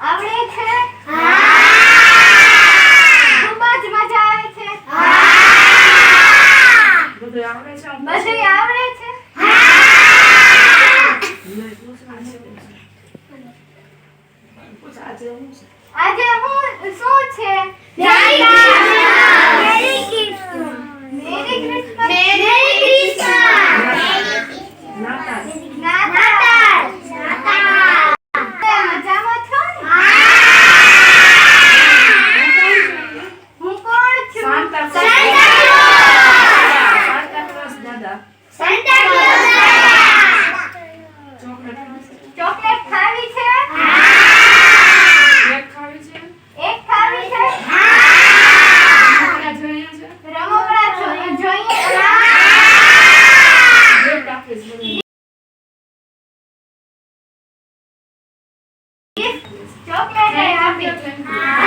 આવડે છે? ખૂબ જ મજા આવે આવડે છે આજે હું શું છે? ยกแม่เลยครับปิดเลยครับ